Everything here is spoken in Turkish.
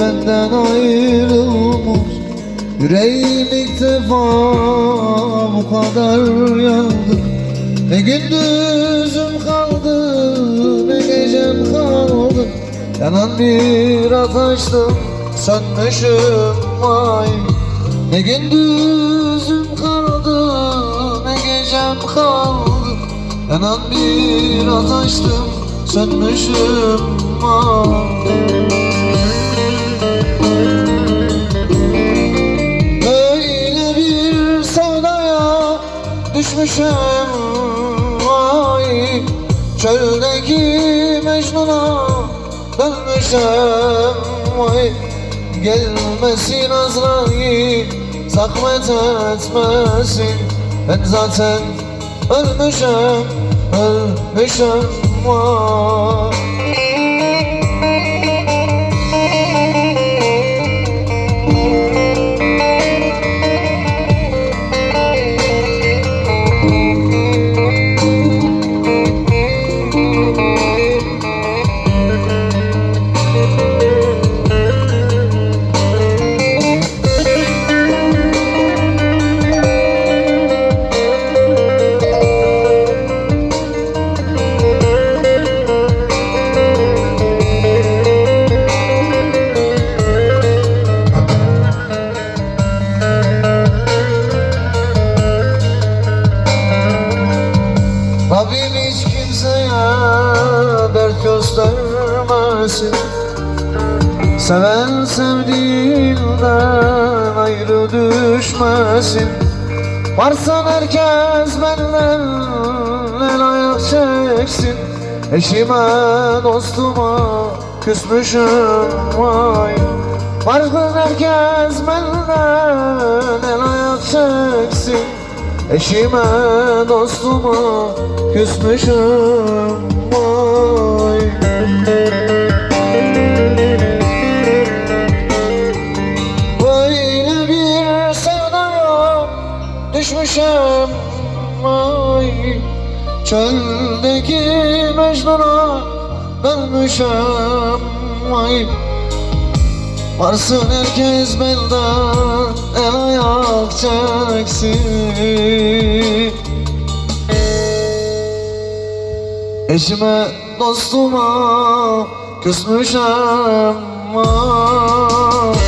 benden ayrılmış. Yüreğim ilk defa bu kadar yandı. Ne gündüzüm kaldı ne gecem kaldı. Yanan bir ateştim sönmüşüm vay. Ne gündüzüm kaldı ne gecem kaldı. Yanan bir ateştim sönmüşüm vay Böyle bir sevdaya düşmüşüm vay. Çöldeki Mecnun'a dönmüşüm vay. Gelmesin Azrail zahmet etmesin. Ben zaten ölmüşüm, ölmüşüm vay göstermesin Seven sevdiğinden ayrı düşmesin. Varsan herkes benden el ayak çeksin. Eşime dostuma küsmüşüm vay. Varsa herkes benden el ayak çeksin. Eşime dostuma küsmüşüm vay Böyle bir sevdaya düşmüşüm vay Çöldeki Mecnun'a dönmüşüm vay Varsın herkes benden el ayak çeksin Eşime dostuma küsmüşüm vay